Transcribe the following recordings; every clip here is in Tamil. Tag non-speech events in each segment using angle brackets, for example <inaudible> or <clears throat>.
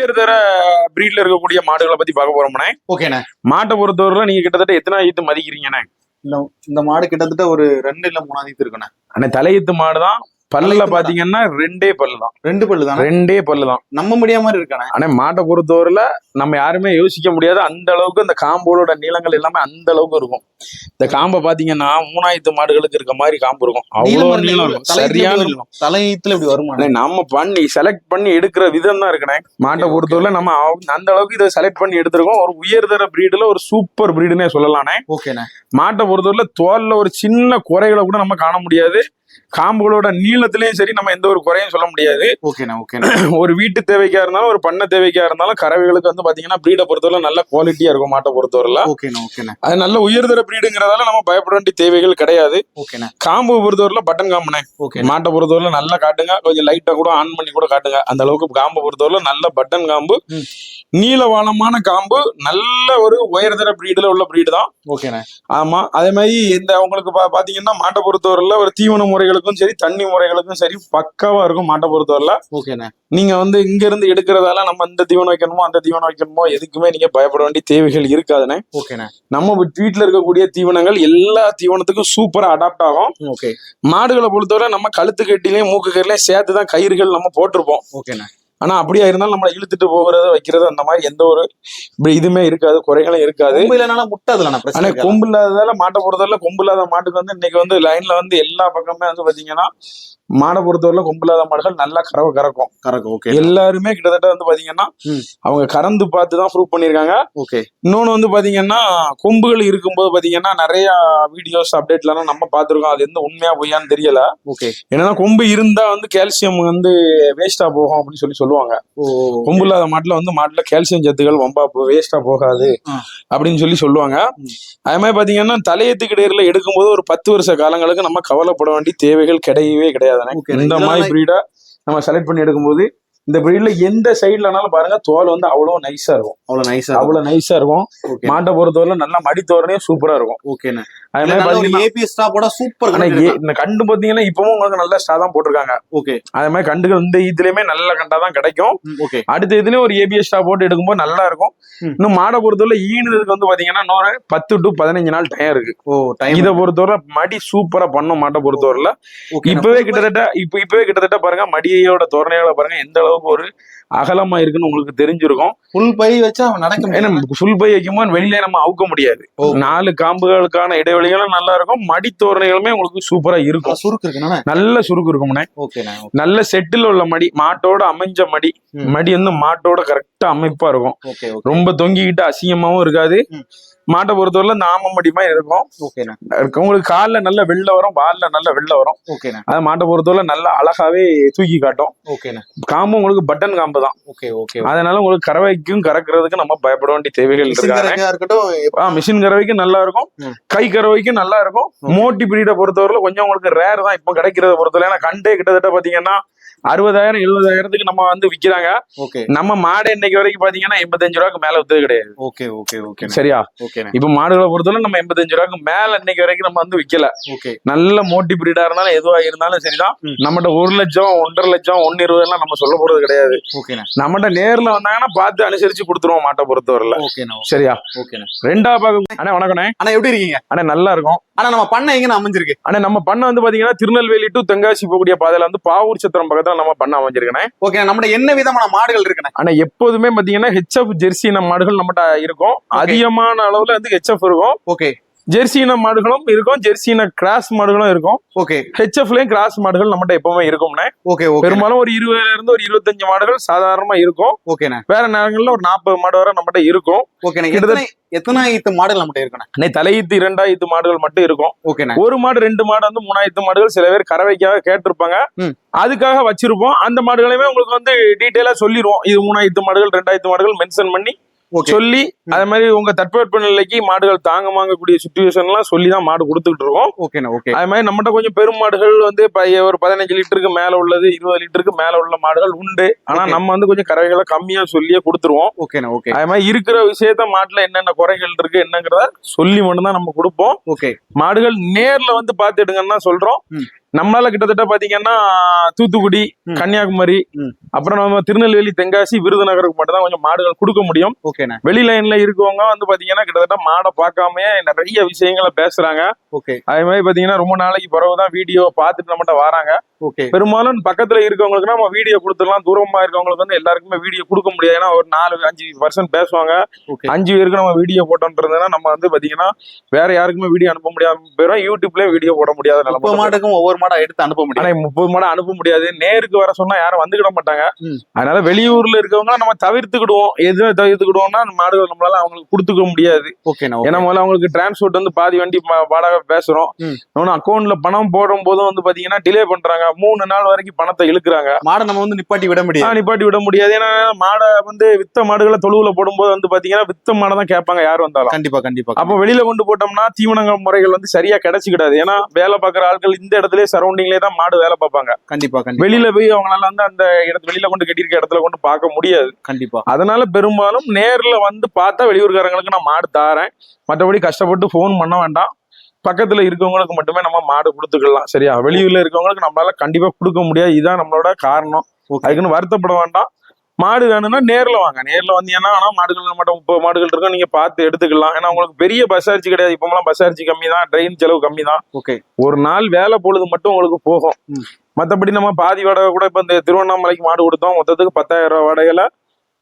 உயர்தர பிரீட்ல இருக்கக்கூடிய மாடுகளை பத்தி பார்க்க போறோம்னே ஓகேண்ணே. மாட்டை பொறுத்தவரை நீங்க கிட்டத்தட்ட எத்தனை ஈத்து மதிக்கிறீங்கண்ணே இந்த இந்த மாடு கிட்டத்தட்ட ஒரு ரெண்டு இல்ல மூணாவது இருக்குண்ணே. அண்ணே தலையீத்து மாடு தான் பல்ல தலையீத்து மாடா? பாத்தீங்கன்னா ரெண்டே பல்லு தான் ரெண்டு பல்லு தானே ரெண்டே பல்லு தான் நம்ப முடியாம மாதிரி இருக்கானே? ஆனா மாட்டை பொறுத்தவரையில நம்ம யாருமே யோசிக்க முடியாது. அந்த அளவுக்கு இந்த காம்போட நீளங்கள் எல்லாமே அந்த அளவுக்கு இருக்கும். இந்த காம்பை பாத்தீங்கன்னா மூணாயிரத்து மாடுகளுக்கு இருக்க மாதிரி காம்பு இருக்கும். அவ்வளவு நீளம் இருக்கும். சரியான தலையீத்துல இப்படி வருமா அண்ணே, நம்ம பண்ணி செலக்ட் பண்ணி எடுக்கிற விதம் தான் இருக்குண்ணே மாட்டை பொறுத்தவரை நம்ம அந்த அளவுக்கு இதை செலக்ட் பண்ணி எடுத்திருக்கோம். ஒரு உயர்தர பிரீடுல ஒரு சூப்பர் பிரீடுனே சொல்லலானே. ஓகேண்ணே. மாட்டை பொறுத்தவரை தோல்ல ஒரு சின்ன குறைகளை கூட நம்ம காண முடியாது. காம்புகளோட நீளத்திலயும் சரி நம்ம எந்த ஒரு குறையும் சொல்ல முடியாது. ஓகேண்ணே ஓகேண்ணே <clears throat> ஒரு வீட்டு தேவைக்கா இருந்தாலும் ஒரு பண்ண தேவைக்கா இருந்தாலும் கறவைகளுக்கு வந்து பாத்தீங்கன்னா பிரீடை பொறுத்தவரை நல்ல குவாலிட்டியா இருக்கும் மாட்டை பொறுத்தவரையில ஓகேண்ணே ஓகேண்ணே அது நல்ல உயர்தர பிரீடுங்கிறதால நம்ம பயப்பட வேண்டிய தேவைகள் கிடையாது. ஓகேண்ணே காம்பு பொறுத்தவரையில பட்டன் காம்புனே ஓகே மாட்டை பொறுத்தவரையில நல்லா காட்டுங்க கொஞ்சம் லைட்டா கூட ஆன் பண்ணி கூட காட்டுங்க. அந்த அளவுக்கு காம்பு பொறுத்தவரையில நல்ல பட்டன் காம்பு. நீளவானமான காம்பு நல்ல ஒரு உயர்தர பிரீடுல உள்ள பிரீடு தான். ஓகேண்ணே ஆமா அதே மாதிரி இந்த உங்களுக்கு பாத்தீங்கன்னா மாட்டை பொறுத்தவரையில ஒரு தீவன முறைகளுக்கும் சரி தண்ணி முறைகளுக்கும் சரி பக்காவா இருக்கும் மாட்டை பொறுத்தவரையில. ஓகேண்ணே. நீங்க வந்து இங்க இருந்து எடுக்கிறதால நம்ம இந்த தீவனம் வைக்கணுமோ அந்த தீவனம் வைக்கணுமோ எதுக்குமே நீங்க பயப்பட வேண்டிய தேவைகள் இருக்காதுண்ணே. ஓகேண்ணே. நம்ம வீட்டுல இருக்கக்கூடிய தீவனங்கள் எல்லா தீவனத்துக்கும் சூப்பரா அடாப்ட் ஆகும். ஓகே. மாடுகளை பொறுத்தவரை நம்ம கழுத்து கட்டிலையும் மூக்கு கட்டிலையும் சேர்த்து தான் கயிறுகள் நம்ம போட்டிருப்போம். ஓகேண்ணே. ஆனா அப்படியா இருந்தாலும் நம்மளை இழுத்துட்டு போகிறது வைக்கிறது அந்த மாதிரி எந்த ஒரு இதுமே இருக்காது குறைகளும் இருக்காது கொம்பு இல்லைனால முட்டாதுலண்ணா ஆனா. கொம்பு இல்லாததால மாட்டை பொறுத்தவரை கொம்பு இல்லாத மாட்டுக்கு வந்து இன்னைக்கு வந்து லைன்ல வந்து எல்லா பக்கமே வந்து பாத்தீங்கன்னா மாடை பொறுத்தவரை கொம்பு இல்லாத மாடுகள் நல்லா கறவை கறக்கும். கரெக்ட் ஓகே எல்லாருமே கிட்டத்தட்ட வந்து பாத்தீங்கன்னா. அவங்க கறந்து பார்த்து தான் ப்ரூவ் பண்ணிருக்காங்க ஓகே இன்னொன்னு வந்து பாத்தீங்கன்னா கொம்புகள் இருக்கும்போது பாத்தீங்கன்னா நிறைய வீடியோஸ் அப்டேட்லாம் நம்ம பார்த்திருக்கோம். அது எந்த உண்மையா பொய்யான்னு தெரியல. ஓகே என்னன்னா கொம்பு இருந்தா வந்து கால்சியம் வந்து வேஸ்டா போகும் அப்படின்னு சொல்லி சொல்லுவாங்க. கொம்பு இல்லாத மாட்டுல வந்து மாட்டுல கால்சியம் சத்துக்கள் ரொம்ப வேஸ்டா போகாது. அப்படின்னு சொல்லி சொல்லுவாங்க. அதே மாதிரி பாத்தீங்கன்னா தலையத்துக்கிடையில எடுக்கும்போது ஒரு பத்து வருஷ காலங்களுக்கு நம்ம கவலைப்பட வேண்டிய தேவைகள் கிடையவே கிடையாதுண்ணே Okay, இந்த மாதிரி பிரீடா நம்ம செலக்ட் பண்ணி எடுக்கும்போது இந்த பிரீட்ல எந்த சைட்லனாலும் பாருங்க தோல் வந்து அவ்வளவு நைஸா இருக்கும். அவ்வளவு நைஸா அவ்வளவு நைஸா இருக்கும். மாட்டை பொறுத்தவரை நல்லா மடி தோரணையும் சூப்பரா இருக்கும். ஓகேண்ணே. அதே மாதிரி ஏபிஎஸ் ஸ்டாப்போட சூப்பர் இந்த கண்டு பாத்தீங்கன்னா இப்பவும் உங்களுக்கு நல்ல ஸ்டா தான் போட்டிருக்காங்க. ஓகே அதே மாதிரி கண்டுகள் இந்த இதுலயுமே நல்ல கண்டா தான் கிடைக்கும். ஓகே அடுத்த இதுலயும் ஒரு ஏபிஎஸ் ஸ்டா போட்டு எடுக்கும்போது நல்லா இருக்கும். இன்னும் மாடை பொறுத்தவரை ஈனுறதுக்கு வந்து பாத்தீங்கன்னா இன்னொரு பத்து டு பதினஞ்சு நாள் டைம் இருக்கு. ஓ டைம் இதை பொறுத்தவரை மடி சூப்பரா பண்ணும் மாட்டை பொறுத்தவரையில. ஓகே இப்பவே கிட்டத்தட்ட இப்ப இப்பவே கிட்டத்தட்ட பாருங்க மடியோட தோரணையோட பாருங்க எந்த அளவுக்கு ஒரு அகலமா இருக்குன்னு உங்களுக்கு தெரிஞ்சிருக்கும். ஃபுல் பை வச்சா அவன் நடக்க ஏன்னா சுல் பை வைக்கும்போது வெளியில நம்ம அவுக்க முடியாது. நாலு காம்புகளுக்கான இடைவெளிகளும் நல்லா இருக்கும் மடி தோரணைகளுமே உங்களுக்கு சூப்பரா இருக்கும். சுருக்கு இருக்குண்ணே. நல்ல சுருக்கு ஓகேண்ணே நல்ல செட்டில் உள்ள மடி மாட்டோட அமைஞ்ச மடி. மடி வந்து மாட்டோட கரெக்டா அமைப்பா இருக்கும். ரொம்ப தொங்கிக்கிட்டு அசிங்கமாவும் இருக்காது. மாட்டை பொறுத்தவரை நாம மடி மாதிரி இருக்கும். ஓகேண்ணே உங்களுக்கு கால்ல நல்ல வெள்ள வரும் பால்ல நல்ல வெள்ள வரும். ஓகேண்ணே அது மாட்டை பொறுத்தவரை நல்ல அழகாவே தூக்கி காட்டும். ஓகேண்ணே காம்பு உங்களுக்கு பட்டன் காம்பு தான். ஓகே ஓகே அதனால உங்களுக்கு கறவைக்கும் கறக்கிறதுக்கு நம்ம பயப்பட வேண்டிய தேவைகள் இருக்கட்டும் மிஷின் கறவைக்கும் நல்லா இருக்கும். கை கறவைக்கும் நல்லா இருக்கும். மோட்டி பிரீடை பொறுத்தவரையில கொஞ்சம் உங்களுக்கு ரேர் தான். இப்போ கிடைக்கிறத பொறுத்தவரை ஏன்னா கண்டே கிட்டத்தட்ட பாத்தீங்கன்னா அறுபதாயிரம் எழுபதாயிரத்துக்கு நம்ம வந்து விக்கிறாங்க. ஓகே. நம்ம மாடு இன்னைக்கு வரைக்கும் பாத்தீங்கன்னா எண்பத்தஞ்சு ரூபாய்க்கு மேல வித்தது கிடையாது. ஓகே ஓகே ஓகேண்ணே சரியா? இப்ப மாடுகளை பொறுத்தவரை நம்ம எண்பத்தஞ்சு ரூபாய்க்கு மேல இன்னைக்கு வரைக்கும் நம்ம வந்து விக்கல. ஓகே. நல்ல மோட்டி பிரீடா இருந்தாலும் எதுவா இருந்தாலும் சரிதான். நம்மகிட்ட ஒரு லட்சம் ஒன்றரை லட்சம் ஒன்னு இருபது எல்லாம் நம்ம சொல்ல போறது கிடையாது. நம்மகிட்ட நேர்ல வந்தாங்கன்னா பார்த்து அனுசரிச்சு கொடுத்துருவோம் மாட்டை பொறுத்தவரையில. சரியா? ரெண்டா பாக்க அண்ணா வணக்கண்ணே. அண்ணா எப்படி இருக்கீங்க? அண்ணா நல்லா இருக்கும். ஆனா நம்ம பண்ண எங்கன்னு அமைஞ்சிருக்கு. ஆனா நம்ம பண்ண வந்து பாத்தீங்கன்னா திருநெல்வேலி டு தென்காசி போகக்கூடிய பாதையில வந்து பாவூர் சத்திரம் பக்கத்துல நம்ம பண்ண அமைஞ்சிருக்கேன் ஓகே நம்மகிட்ட என்ன விதமான மாடுகள் இருக்குண்ணே? ஆனா எப்போதுமே பாத்தீங்கன்னா ஹெச்எஃப் ஜெர்சி இன மாடுகள் நம்மகிட்ட இருக்கும். அதிகமான அளவுல வந்து ஹெச்எஃப் இருக்கும். ஓகே. ஜெர்சி இன மாடுகளும் இருக்கும் ஜெர்சி இன கிராஸ் மாடுகளும் இருக்கும். ஓகே. ஹெச்எஃப்லயும் கிராஸ் மாடுகள் நம்மகிட்ட எப்பவுமே இருக்கும்னே ஓகே பெரும்பாலும் ஒரு இருபதுல இருந்து ஒரு இருபத்தஞ்சு மாடுகள் சாதாரணமா இருக்கும். ஓகேண்ணே. வேற நேரங்கள்ல ஒரு நாற்பது மாடு வரை நம்மகிட்ட இருக்கும். ஓகேண்ணே. கிட்டத்தட்ட- எத்தனை எத்தனாயிரத்து மாடுகள் நம்மகிட்ட இருக்குண்ணே? அன்னை தலையீத்து இரண்டாயிரத்து மாடுகள் மட்டும் இருக்கும். ஓகேண்ணே. ஒரு மாடு ரெண்டு மாடு வந்து மூணாயிரத்து மாடுகள் சில பேர் கறவைக்காக கேட்டிருப்பாங்க. அதுக்காக வச்சிருப்போம். அந்த மாடுகளையுமே உங்களுக்கு வந்து டீட்டெயிலா சொல்லிடுவோம் இது மூணாயிரத்து மாடுகள் ரெண்டாயிரத்து மாடுகள் மென்ஷன் பண்ணி சொல்லி அதே மாதிரி உங்க தட்பவெப்ப நிலைக்கு மாடுகள் தாங்க வாங்கக்கூடிய சுச்சுவேஷன் எல்லாம் சொல்லி தான் மாடு கொடுத்துக்கிட்டு இருக்கோம். ஓகேண்ணே ஓகே. அதே மாதிரி நம்மகிட்ட கொஞ்சம் பெரும் மாடுகள் வந்து ஒரு பதினஞ்சு லிட்டருக்கு மேல உள்ளது இருபது லிட்டருக்கு மேல உள்ள மாடுகள் உண்டு. ஆனா. நம்ம வந்து கொஞ்சம் கறவைகளை கம்மியா சொல்லியே கொடுத்துருவோம். ஓகேண்ணே ஓகே. அதே மாதிரி இருக்கிற விஷயத்த மாட்டுல என்னென்ன குறைகள் இருக்கு என்னங்கிறத சொல்லி மட்டும்தான் நம்ம கொடுப்போம். ஓகே. மாடுகள் நேர்ல வந்து பாத்துடுங்கன்னா சொல்றோம். ம். நம்மளால கிட்டத்தட்ட பாத்தீங்கன்னா தூத்துக்குடி. கன்னியாகுமரி. அப்புறம் நம்ம திருநெல்வேலி தென்காசி விருதுநகருக்கு மட்டும் தான் கொஞ்சம் மாடுகள் கொடுக்க முடியும். வெளி லைன்ல இருக்கவங்க வந்து பாத்தீங்கன்னா கிட்டத்தட்ட மாடை பார்க்காமயே நிறைய விஷயங்களை பேசுறாங்க. ஓகே. அதே மாதிரி பாத்தீங்கன்னா ரொம்ப நாளைக்கு பிறகுதான் வீடியோ பார்த்துட்டு நம்மகிட்ட வராங்க. ஓகே. பெரும்பாலும் பக்கத்துல இருக்கவங்களுக்கு நம்ம வீடியோ கொடுத்துடலாம். தூரமா இருக்கவங்களுக்கு வந்து எல்லாருக்குமே வீடியோ கொடுக்க முடியாது. ஏன்னா ஒரு நாலு அஞ்சு பர்சன்ட் பேசுவாங்க. அஞ்சு பேருக்கு நம்ம வீடியோ போட்டோன்றதுனா நம்ம வந்து பாத்தீங்கன்னா வேற யாருக்குமே வீடியோ அனுப்ப முடியாம வெறும் யூடியூப்லயே வீடியோ போட முடியாத நிலைமை. மாட்டுக்கும் ஒவ்வொரு மாடா எடுத்து அனுப்ப முடியும். முப்பது மாடு அனுப்ப முடியாது. நேருக்கு வர சொன்னா யாரும் வந்துக்கிட மாட்டாங்க. அதனால வெளியூர்ல இருக்கவங்க நம்ம தவிர்த்துக்கிடுவோம். எதுல தவிர்த்துக்கிடுவோம்னா மாடுகள் நம்மளால அவங்களுக்கு கொடுத்துக்க முடியாது. ஓகேண்ணா ஏன்னா முதல்ல அவங்களுக்கு டிரான்ஸ்போர்ட் வந்து பாதி வண்டி வாடகை பேசுறோம். இன்னொன்னு அக்கௌண்ட்ல பணம் போடும் போதும் வந்து பாத்தீங்கன்னா டிலே பண்றாங்க. மூணு நாள் வரைக்கும் பணத்தை இழுக்குறாங்க. மாடை நம்ம வந்து நிப்பாட்டி விட முடியாது. நிப்பாட்டி விட முடியாது. ஏன்னா மாடை வந்து வித்த மாடுகளை தொழுவுல போடும்போது வந்து பாத்தீங்கன்னா வித்த மாடை தான் கேட்பாங்க யார் வந்தாலும். கண்டிப்பா கண்டிப்பா. அப்போ வெளியில கொண்டு போட்டோம்னா தீவனங்கள் முறைகள் வந்து சரியா கிடைச்சிக்கிடாது. ஏன்னா வேலை பார்க்குற ஆட்கள் இந்த இடத்துல சரௌண்டிங்லேயே தான் மாடு வேலை பார்ப்பாங்க. கண்டிப்பா வெளியில போய் அவங்களால வந்து அந்த இடத்து வெளியில கொண்டு கட்டியிருக்க இடத்துல கொண்டு பார்க்க முடியாது. கண்டிப்பா. அதனால பெரும்பாலும் நேர்ல வந்து பார்த்தா வெளியூர்காரங்களுக்கு நான் மாடு தாரேன். மற்றபடி கஷ்டப்பட்டு ஃபோன் பண்ண வேண்டாம். பக்கத்துல இருக்கவங்களுக்கு மட்டுமே நம்ம மாடு கொடுத்துக்கலாம் சரியா? வெளியூர்ல இருக்கவங்களுக்கு நம்மளால கண்டிப்பா கொடுக்க முடியாது. இதுதான் நம்மளோட காரணம். அதுக்குன்னு வருத்தப்பட வேண்டாம். மாடு வேணும்னா நேர்ல வாங்க. நேர்ல வந்தீங்கன்னா ஆனா மாடுகள் மட்டும் முப்பது மாடுகள் இருக்கும் நீங்க பார்த்து எடுத்துக்கலாம். ஏன்னா உங்களுக்கு பெரிய பஸ் சார்ஜ் கிடையாது. இப்போலாம் பஸ் சார்ஜ் கம்மி தான் ட்ரெயின் செலவு கம்மி தான் ஓகே ஒரு நாள் வேலை பொழுது மட்டும் உங்களுக்கு போகும். ம். மத்தபடி நம்ம பாதி வாடகை கூட இப்ப இந்த திருவண்ணாமலைக்கு மாடு கொடுத்தோம். மொத்தத்துக்கு பத்தாயிரம் ரூபாய் வாடகையில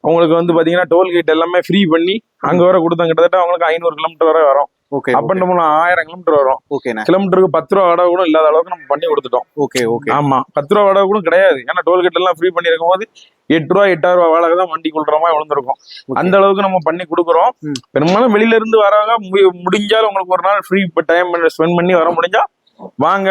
உங்களுக்கு வந்து பாத்தீங்கன்னா டோல்கேட் எல்லாமே ஃப்ரீ பண்ணி அங்க வர கொடுத்தோம் கிட்டத்தட்ட அவங்களுக்கு ஐநூறு கிலோமீட்டர் வரை வரும். ஓகே அப்ப நம்ம ஆயிரம் கிலோமீட்டர் வரும். ஓகேண்ணே கிலோமீட்டருக்கு பத்து ரூபா வாடகை கூட இல்லாத அளவுக்கு நம்ம பண்ணி கொடுத்துட்டோம். ஓகே ஓகே ஆமா பத்து ரூபா வாடகை கூட கிடையாது. ஏன்னா டோல்கேட் எல்லாம் ஃப்ரீ பண்ணி போது எட்டு ரூபா எட்டாயிரம் ரூபா வாடகை தான் வண்டி கொள்ற மாதிரி விழுந்திருக்கும். அந்த அளவுக்கு நம்ம பண்ணி கொடுக்குறோம். பெரும்பாலும் வெளியில இருந்து வரவங்க முடிஞ்சாலும் உங்களுக்கு ஒரு நாள் ஃப்ரீ டைம் ஸ்பெண்ட் பண்ணி வர முடிஞ்சா வாங்க.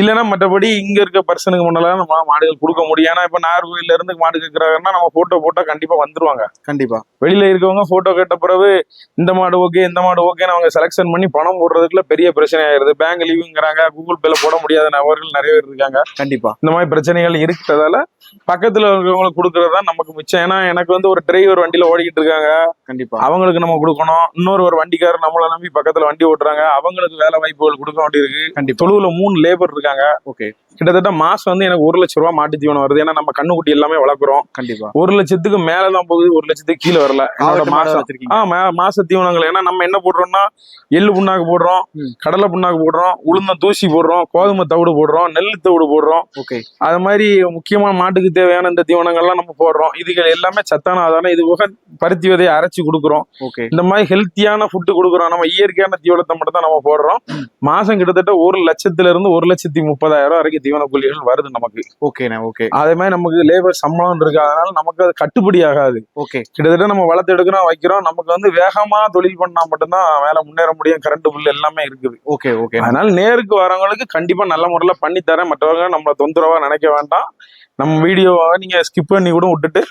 இல்லைன்னா மற்றபடி இங்க இருக்க பர்சனுக்கு முன்னால நம்ம மாடுகள் கொடுக்க முடியும். ஏன்னா இப்ப நாகர்கோயில்ல இருந்து மாடு கேட்கறாங்கன்னா நம்ம போட்டோ போட்டா கண்டிப்பா வந்துருவாங்க. கண்டிப்பா. வெளியில இருக்கவங்க போட்டோ கேட்ட பிறகு இந்த மாடு ஓகே இந்த மாடு ஓகேன்னு அவங்க செலக்ஷன் பண்ணி பணம் போடுறதுக்குள்ள பெரிய பிரச்சனை ஆயிருது பேங்க் லீவுங்கிறாங்க கூகுள் பேல போட முடியாத நபர்கள் நிறைய பேர் இருக்காங்க. கண்டிப்பா. இந்த மாதிரி பிரச்சனைகள் இருக்கிறதால பக்கத்துல இருக்கிறவங்களுக்கு கொடுக்கறது தான் நமக்கு மிச்சம். ஏன்னா எனக்கு வந்து ஒரு டிரைவர் வண்டியில ஓடிக்கிட்டு இருக்காங்க. கண்டிப்பா. அவங்களுக்கு நம்ம கொடுக்கணும். இன்னொரு ஒரு வண்டிக்காரர் நம்மளை நம்பி பக்கத்துல வண்டி ஓட்டுறாங்க. அவங்களுக்கு வேலை வாய்ப்புகள் கொடுக்க வேண்டியிருக்கு. கண்டிப்பா. தொழுவுல மூணு லேபர் இருக்காங்க ஓகே. கிட்டத்தட்ட மாசம் வந்து எனக்கு ஒரு லட்ச ரூபா மாட்டு தீவனம் வருது. ஏன்னா நம்ம கண்ணுக்குட்டி எல்லாமே வளர்க்குறோம். கண்டிப்பா. ஒரு லட்சத்துக்கு மேலதான் போகுது ஒரு லட்சத்துக்கு கீழே வரல. என்னோட மாசம் மாச தீவனங்கள். ஏன்னா நம்ம என்ன போடுறோம்னா எள்ளு புண்ணாக்கு போடுறோம். கடலை புண்ணாக்கு போடுறோம் உளுந்தம் தூசி போடுறோம் கோதுமை தவிடு போடுறோம் நெல் தவிடு போடுறோம். ஓகே. அது மாதிரி முக்கியமா மாட்டுக்கு தேவையான இந்த தீவனங்கள்லாம் நம்ம போடுறோம். இதுகள் எல்லாமே சத்தான ஆதாரம் இது போக பருத்தி விதையை அரைச்சு கொடுக்குறோம். ஓகே. இந்த மாதிரி ஹெல்த்தியான ஃபுட்டு கொடுக்குறோம். நம்ம இயற்கையான தீவனத்தை மட்டும் தான் நம்ம போடுறோம். மாசம் கிட்டத்தட்ட ஒரு லட்சத்துல இருந்து ஒரு லட்சத்தி முப்பதாயிரம் ரூபாய் வரைக்கும் தீவன கூலிகள் வருது நமக்கு. ஓகேண்ணே ஓகே. அதே மாதிரி நமக்கு லேபர் சம்பளம் இருக்கு அதனால நமக்கு அது கட்டுப்படி ஆகாது. ஓகே. கிட்டத்தட்ட நம்ம வளர்த்து எடுக்கிறோம் வைக்கிறோம். நமக்கு வந்து வேகமா தொழில் பண்ணா மட்டும்தான் வேலை முன்னேற முடியும். கரண்ட் பில் எல்லாமே இருக்குது. Okay okay. அதனால நேருக்கு வரவங்களுக்கு கண்டிப்பா நல்ல முறையில பண்ணி தரேன். மற்றவங்க நம்மள தொந்தரவா நினைக்க வேண்டாம். நம்ம வீடியோவை நீங்க ஸ்கிப் பண்ணி கூட விட்டுட்டு.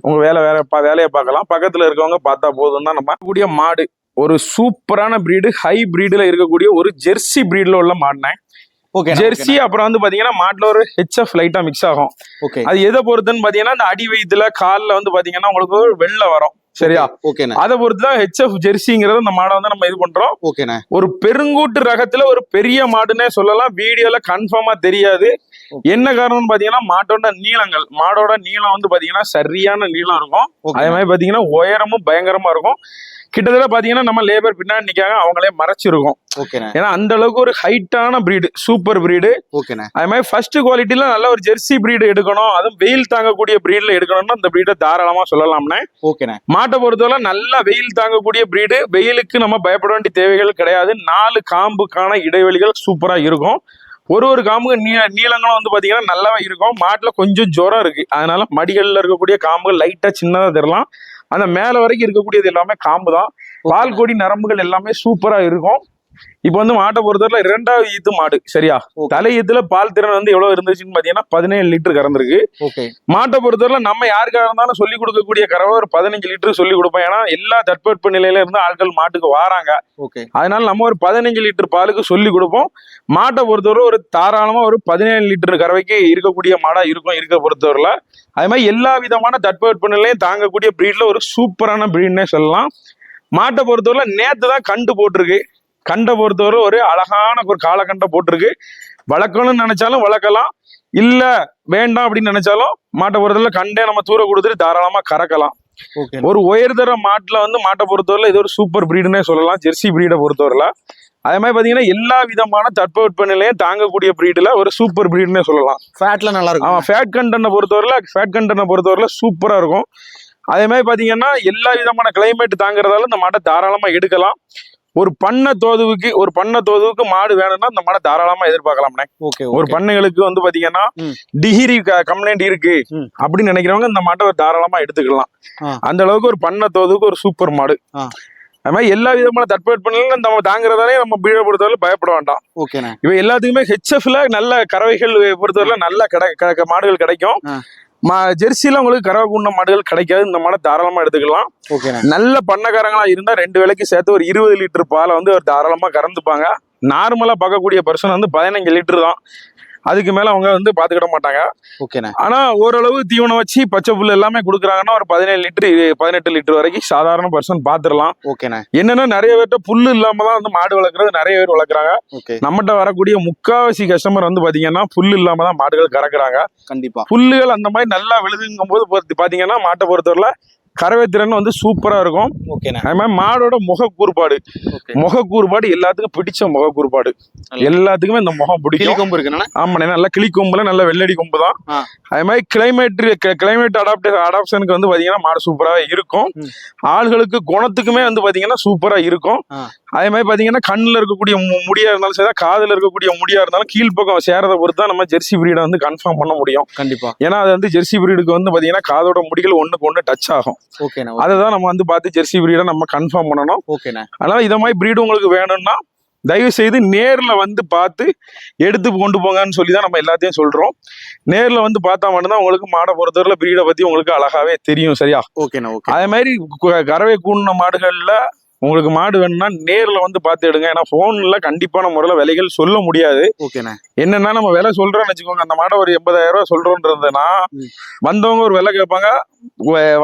உங்க வேலை வேற வேலையை பார்க்கலாம். பக்கத்துல இருக்கவங்க பார்த்தா போதும் தான். நம்ம கூடிய மாடு. ஒரு சூப்பரான பிரீடு ஹை பிரீடுல இருக்கக்கூடிய ஒரு ஜெர்சி பிரீட்ல உள்ள மாடுனேன் ஓகே ஜெர்சி அப்புறம் வந்து பாத்தீங்கன்னா மாட்டுல ஒரு ஹெச்எஃப் லைட்டா மிக்ஸ் ஆகும். ஓகே அது எதை பொறுத்துன்னு பாத்தீங்கன்னா அந்த அடி வயிற்றுல கால்ல வந்து பாத்தீங்கன்னா உங்களுக்கு ஒரு வெள்ளை வரும். சரியா? ஓகேண்ணே அதை பொறுத்து தான் ஹெச்எஃப் ஜெர்சிங்கிறத இந்த மாடை வந்து நம்ம இது பண்றோம். ஓகேண்ணே ஒரு பெருங்கூட்டு ரகத்துல ஒரு பெரிய மாடுன்னே சொல்லலாம். வீடியோல கன்ஃபார்மா தெரியாது. என்ன காரணம்னு பாத்தீங்கன்னா மாட்டோட நீளங்கள். மாடோட நீளம் வந்து பாத்தீங்கன்னா சரியான நீளம் இருக்கும். அதே மாதிரி பாத்தீங்கன்னா உயரமும் பயங்கரமா இருக்கும். கிட்டத்தட்ட பாத்தீங்கன்னா நம்ம லேபர் பின்னாடி நிக்காங்க அவங்களே மறைச்சிருக்கும். ஏன்னா அந்த அளவுக்கு ஒரு ஹைட்டான பிரீடு சூப்பர் பிரீடு அதே மாதிரி ஃபர்ஸ்ட் குவாலிட்டில நல்ல ஒரு ஜெர்சி பிரீடு எடுக்கணும். அதுவும் வெயில் தாங்கக்கூடிய பிரீட்ல எடுக்கணும்னா இந்த பிரீடை தாராளமா சொல்லலாம்னே ஓகேண்ணே. மாட்டை பொறுத்தவரை நல்லா வெயில் தாங்கக்கூடிய பிரீடு வெயிலுக்கு நம்ம பயப்பட வேண்டிய தேவைகள் கிடையாது. நாலு காம்புக்கான இடைவெளிகள் சூப்பரா இருக்கும். ஒரு ஒரு காம்புக்கு நீ நீளங்களும் வந்து பாத்தீங்கன்னா நல்லாவே இருக்கும். மாட்டுல கொஞ்சம் ஜுரம் இருக்கு. அதனால மடிகள்ல இருக்கக்கூடிய காம்புகள் லைட்டா சின்னதா தெரியலாம் அந்த மேல வரைக்கும் இருக்கக்கூடியது எல்லாமே காம்பு தான் பால் கொடி நரம்புகள் எல்லாமே சூப்பரா இருக்கும். இப்போ வந்து மாட்டை பொறுத்தவரை இரண்டாவது ஈத்து மாடு சரியா. தலை ஈத்துல பால் திறன் வந்து எவ்வளவு இருந்துச்சுன்னு பாத்தீங்கன்னா பதினேழு லிட்டர் கறந்துருக்கு. மாட்டை பொறுத்தவரை நம்ம யாருக்காக இருந்தாலும் சொல்லி கொடுக்கக்கூடிய கறவை ஒரு பதினஞ்சு லிட்டர் சொல்லி கொடுப்போம். ஏன்னா எல்லா தட்பவெட்ப நிலையில இருந்து ஆட்கள் மாட்டுக்கு வாராங்க. அதனால நம்ம ஒரு பதினஞ்சு லிட்டர் பாலுக்கு சொல்லி கொடுப்போம். மாட்டை பொறுத்தவரை ஒரு தாராளமா ஒரு பதினேழு லிட்டர் கறவைக்கு இருக்கக்கூடிய மாடா இருக்கும் இருக்க பொறுத்தவரையில. அதே மாதிரி எல்லா விதமான தட்பவெட்ப நிலையும் தாங்கக்கூடிய பிரீட்ல ஒரு சூப்பரான பிரீட்னே சொல்லலாம். மாட்டை பொறுத்தவரை நேத்து தான் கண்டு போட்டிருக்கு. கண்டை பொறுத்தவரை ஒரு அழகான ஒரு காலக்கண்டை போட்டிருக்கு. வளர்க்கணும்னு நினைச்சாலும் வளர்க்கலாம். இல்ல வேண்டாம் அப்படின்னு நினைச்சாலும் மாட்டை பொறுத்தவரை கண்டே நம்ம தூர கொடுத்துட்டு தாராளமா கறக்கலாம். ஓகே ஒரு உயர்தர மாட்டுல வந்து மாட்டை பொறுத்தவரையில இது ஒரு சூப்பர் பிரீடுன்னே சொல்லலாம். ஜெர்சி பிரீடை பொறுத்தவரையில. அதே மாதிரி பாத்தீங்கன்னா எல்லா விதமான தட்பவெப்பநிலையும் தாங்கக்கூடிய பிரீடுல ஒரு சூப்பர் பிரீடுன்னே சொல்லலாம். ஃபேட்ல நல்லா இருக்கும். அவன் ஃபேட் கண்டனை பொறுத்தவரையில ஃபேட் கண்டனை பொறுத்தவரையில சூப்பரா இருக்கும். அதே மாதிரி பாத்தீங்கன்னா எல்லா விதமான கிளைமேட் தாங்குறதால இந்த மாட்டை தாராளமா எடுக்கலாம். ஒரு பண்ண தோதுவுக்கு ஒரு பண்ண தோதுவுக்கு மாடு வேணும்னா இந்த மாடை தாராளமா எதிர்பார்க்கலாம்ண்ணே ஓகே ஒரு பண்ணைகளுக்கு வந்து பாத்தீங்கன்னா. டிகிரி கம்ப்ளைண்ட் இருக்கு. அப்படின்னு நினைக்கிறவங்க இந்த மாட்டை தாராளமா எடுத்துக்கலாம். அந்த அளவுக்கு ஒரு பண்ண தோதுவுக்கு ஒரு சூப்பர் மாடு. அது மாதிரி எல்லா விதமான தட்பவெப்பநிலையும் நம்ம தாங்குறதாலே நம்ம பீழ பொறுத்தவரை பயப்பட வேண்டாம் ஓகேண்ணே இவ எல்லாத்துக்குமே ஹெச்எஃப்ல நல்ல கறவைகள் பொறுத்தவரை நல்ல கடை மாடுகள் கிடைக்கும். மா ஜெர்சில உங்களுக்கு கறவை கூண்ட மாடுகள் கிடைக்காது. இந்த மாடை தாராளமா எடுத்துக்கலாம். நல்ல பண்ணக்காரங்களா இருந்தா ரெண்டு வேளைக்கு சேர்த்து ஒரு இருபது லிட்டர் பாலை வந்து அவர் தாராளமா கறந்துப்பாங்க. நார்மலா பார்க்கக்கூடிய பர்சன் வந்து பதினஞ்சு லிட்டர் தான். அதுக்கு மேல அவங்க வந்து பாத்துக்கிட மாட்டாங்க. ஓகேண்ணே ஆனா ஓரளவு தீவனம் வச்சு பச்சை புல் எல்லாமே கொடுக்குறாங்கன்னா ஒரு பதினேழு லிட்டர் பதினெட்டு லிட்டர் வரைக்கும் சாதாரண பர்சன் பாத்துடலாம் ஓகேண்ணே என்னன்னா நிறைய பேர்ட்ட புல்லு இல்லாம தான் வந்து மாடு வளர்க்குறது நிறைய பேர் வளர்க்குறாங்க. நம்மகிட்ட வரக்கூடிய முக்காவாசி கஸ்டமர் வந்து பாத்தீங்கன்னா புல்லு இல்லாம தான் மாடுகள் கறக்குறாங்க. கண்டிப்பா. புல்லுகள் அந்த மாதிரி நல்லா விழுதுங்கும் போது பாத்தீங்கன்னா மாட்டை பொறுத்தவரையில கறவை திறன் வந்து சூப்பரா இருக்கும். அது மாதிரி மாடோட முக கூறுபாடு முக கூறுபாடு எல்லாத்துக்கும் பிடிச்ச முக கூறுபாடு. எல்லாத்துக்குமே இந்த முகம் பிடிக்கும். கொம்பு இருக்குண்ணே ஆமாண்ணே நல்ல கிளி கொம்புல நல்ல வெள்ளடி கொம்பு தான். அதே மாதிரி கிளைமேட் கிளைமேட் அடாப்ட் அடாப்ஷனுக்கு வந்து பாத்தீங்கன்னா மாடு சூப்பராக இருக்கும். ஆள்களுக்கு குணத்துக்குமே வந்து பாத்தீங்கன்னா சூப்பரா இருக்கும். அதே மாதிரி பாத்தீங்கன்னா கண்ணுல இருக்கக்கூடிய மு- முடியா இருந்தாலும் சரி காதுல இருக்கக்கூடிய முடியா இருந்தாலும் கீழ்ப்பக்கம் சேரதை பொறுத்து தான் நம்ம ஜெர்சி பிரீடை வந்து கன்ஃபார்ம் பண்ண முடியும். கண்டிப்பா. ஏன்னா அது வந்து ஜெர்சி பிரீடுக்கு வந்து பாத்தீங்கன்னா காதோட முடிகள் ஒண்ணுக்கு ஒண்ணு டச் ஆகும். ஓகேண்ணே அதை தான் நம்ம வந்து பார்த்து ஜெர்சி பிரீடை நம்ம கன்ஃபார்ம் பண்ணணும். ஓகேண்ணே அதனால இத மாதிரி பிரீடு உங்களுக்கு வேணும்னா தயவு செய்து நேர்ல வந்து பார்த்து எடுத்து கொண்டு போங்கன்னு சொல்லி தான் நம்ம எல்லாத்தையும் சொல்றோம். நேர்ல வந்து பார்த்தா மட்டும்தான் உங்களுக்கு மாடை பொறுத்தவரை பிரீடை பத்தி உங்களுக்கு அழகாவே தெரியும் சரியா? ஓகேண்ணே ஓகே அதே மாதிரி கறவை கூடின மாடுகள்ல உங்களுக்கு மாடு வேணும்னா நேர்ல வந்து பார்த்து எடுங்க. ஏன்னா போன்ல கண்டிப்பான முறையில விலைகள் சொல்ல முடியாது. ஓகேண்ணே. என்னன்னா நம்ம விலை சொல்றோம்னு வச்சுக்கோங்க. அந்த மாடை ஒரு எண்பதாயிரம் ரூபாய் சொல்றோன்றதுனா ம். வந்தவங்க ஒரு விலை கேட்பாங்க.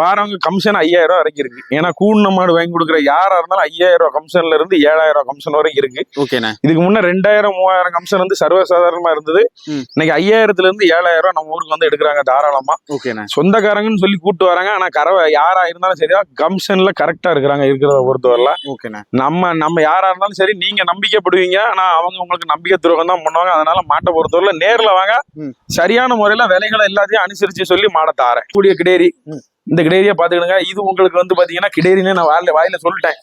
வாரவங்க கமிஷன் ஐயாயிரம் ரூபாய் வரைக்கும் இருக்கு. ஏன்னா கூடின மாடு வாங்கி கொடுக்குற யாரா இருந்தாலும் ஐயாயிரம் ரூபாய் கமிஷன்ல இருந்து ஏழாயிரம் ரூபாய் கமிஷன் வரைக்கும் இருக்கு. ஓகேண்ணே. இதுக்கு முன்ன ரெண்டாயிரம் மூவாயிரம் கமிஷன் வந்து சர்வசாதாரணமா இருந்தது. இன்னைக்கு ஐயாயிரத்துல இருந்து ஏழாயிரம் ரூபாய் நம்ம ஊருக்கு வந்து எடுக்கிறாங்க தாராளமா. ஓகேண்ணே. சொந்தக்காரங்கன்னு சொல்லி கூட்டு வராங்க. ஆனா கறவை யாரா இருந்தாலும் சரியா கமிஷன்ல கரெக்டா இருக்கிறாங்க இருக்கிறத பொறுத்தவரை ஓகேண்ணே. நம்ம நம்ம யாரா இருந்தாலும் சரி நீங்க நம்பிக்கைப்படுவீங்க. ஆனா அவங்க உங்களுக்கு நம்பிக்கை துரோகம் தான் பண்ணுவாங்க. அதனால மாட்டை பொறுத்தவரை நேர்ல வாங்க. சரியான முறையில விலைகளை எல்லாத்தையும் அனுசரிச்சு சொல்லி மாட தாரேன். கூடிய கிடேரி. இந்த கிடேரியா பாத்துக்கிடுங்க இது உங்களுக்கு வந்து பாத்தீங்கன்னா கிடேரின்னு நான் வாயில வாயில சொல்லிட்டேன்.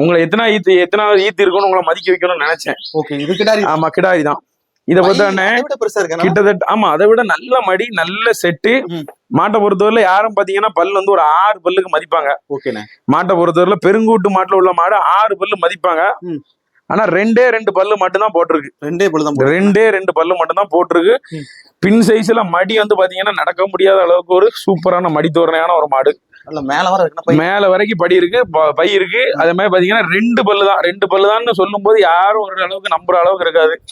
உங்களை எத்தனை ஈத்து எத்தனை ஈத்து இருக்குன்னு உங்களை மதிக்க வைக்கணும்னு நினைச்சேன். ஓகே இது கிட்டாரி ஆமா கிடாரி தான். இதை இருக்கா கிட்டத்தட்ட ஆமா அதை விட நல்ல மடி நல்ல செட்டு. மாட்டை பொறுத்தவரையில யாரும் பாத்தீங்கன்னா பல் வந்து ஒரு ஆறு பல்லுக்கு மதிப்பாங்க ஓகேண்ணே மாட்டை பொறுத்தவரையில பெருங்கூட்டு மாட்டுல உள்ள மாடு ஆறு பல்லு மதிப்பாங்க. ஆனா ரெண்டே ரெண்டு பல்லு மட்டும் தான் போட்டிருக்கு ரெண்டே பொழுதுதான் போடுறேன். ரெண்டே ரெண்டு பல்லு மட்டும் தான் போட்டிருக்கு. பின் சைஸ்ல மடி வந்து பாத்தீங்கன்னா நடக்க முடியாத அளவுக்கு ஒரு சூப்பரான மடி தோரணையான ஒரு மாடு மேல வர மேல வரைக்கும் படி இருக்கு ப- இருக்கு. அதே மாதிரி பாத்தீங்கன்னா ரெண்டு பல்லு தான். ரெண்டு பல்லு தான் சொல்லும் போது யாரும் ஒரு அளவுக்கு நம்புற அளவுக்கு இருக்காது.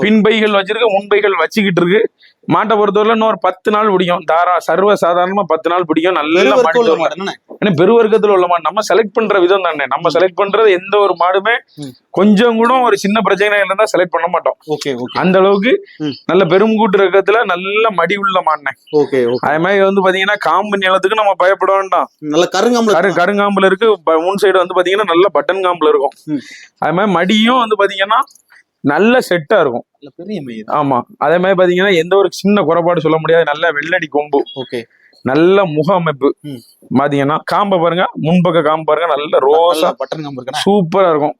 பின் பைகள் வச்சிருக்கு முன் பைகள் வச்சுக்கிட்டு இருக்கு. மாட்டை பொறுத்தவரை இன்னும் ஒரு பத்து நாள் பிடிக்கும். தாரா சர்வ சாதாரணமா பத்து நாள் பிடிக்கும். நல்ல ஏன்னா பெருவர்க்கத்துல உள்ள மாடு நம்ம செலக்ட் பண்ற விதம் தானே. நம்ம செலக்ட் பண்றது எந்த ஒரு மாடுமே. கொஞ்சம் கூட ஒரு சின்ன பிரச்சனை இருந்தா செலக்ட் பண்ண மாட்டோம். ஓகே அந்த அளவுக்கு. நல்ல பெருங்கூட்டு ரகத்துல நல்ல மடி உள்ள மாடினேன் ஓகே அதே மாதிரி வந்து பாத்தீங்கன்னா காம்பு நிலத்துக்கு நம்ம பயப்பட வேண்டாம். நல்ல கருங்காம்பல கரு கருங்காம்புல இருக்கு. முன் சைடு வந்து பாத்தீங்கன்னா நல்ல பட்டன் காம்புல இருக்கும். அதே மாதிரி மடியும் வந்து பாத்தீங்கன்னா நல்ல செட்டா இருக்கும். ஆமா. அதே மாதிரி பாத்தீங்கன்னா எந்த ஒரு சின்ன குறைபாடு சொல்ல முடியாது. நல்ல வெள்ளடி கொம்பு. ஓகே. நல்ல முக அமைப்பு. பாத்தீங்கன்னா காம்பை பாருங்க முன்பக்க காம்பு பாருங்க நல்ல ரோஸா பட்டன் காம்பு இருக்குண்ணே. சூப்பரா இருக்கும்.